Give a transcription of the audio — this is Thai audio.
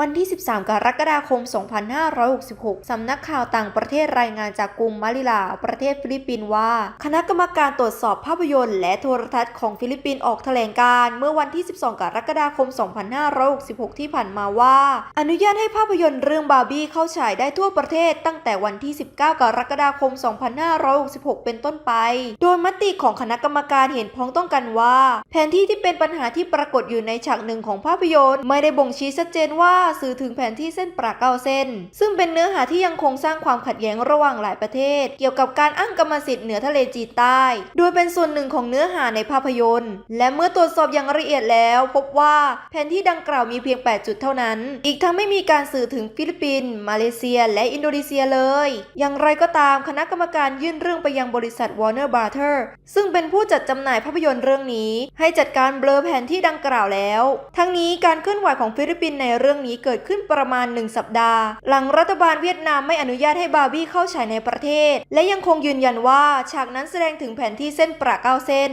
วันที่ 13 กรกฎาคม 2566 สำนักข่าวต่างประเทศรายงานจากกรุงมะนิลา ประเทศฟิลิปปินส์ว่า คณะกรรมการตรวจสอบภาพยนตร์ และโทรทัศน์ของฟิลิปปินส์ออกแถลงการเมื่อวันที่ 12 กรกฎาคม 2566 ที่ผ่านมาว่า อนุญาตให้ภาพยนตร์เรื่องบาร์บี้เข้าฉายได้ทั่วประเทศตั้งแต่วันที่ 19 กรกฎาคม 2566 เป็นต้นไป โดยมติของคณะกรรมการเห็นพ้องต้องกันว่า แผนที่ที่เป็นปัญหาที่ปรากฏอยู่ในฉากหนึ่งของภาพยนตร์ ไม่ได้บ่งชี้ชัดเจนว่าสื่อถึงแผนที่เส้นประเก้าเส้น ซึ่งเป็นเนื้อหาที่ยังคงสร้างความขัดแย้งระหว่างหลายประเทศ เกี่ยวกับการอ้างกรรมสิทธิ์เหนือทะเลจีนใต้ โดยเป็นส่วนหนึ่งของเนื้อหาในภาพยนตร์ และเมื่อตรวจสอบอย่างละเอียดแล้ว พบว่าแผนที่ดังกล่าวมีเพียง 8 จุดเท่านั้น อีกทั้งไม่มีการสื่อถึงฟิลิปปินส์มาเลเซีย และอินโดนีเซียเลย อย่างไรก็ตามคณะกรรมการยื่นเรื่องไปยังบริษัท Warner Brother ซึ่งเป็นผู้จัดจำหน่ายภาพยนตร์เรื่องนี้ ให้จัดการเบลอแผนที่ดังกล่าวแล้ว ทั้งนี้การเคลื่อนไหวของฟิลิปปินส์ในเรื่องนี้นี้เกิดขึ้นประมาณ 1 สัปดาห์ หลังรัฐบาลเวียดนามไม่อนุญาตให้บาร์บี้เข้าฉายในประเทศ และยังคงยืนยันว่าฉากนั้นแสดงถึงแผนที่เส้นประเก้าเส้น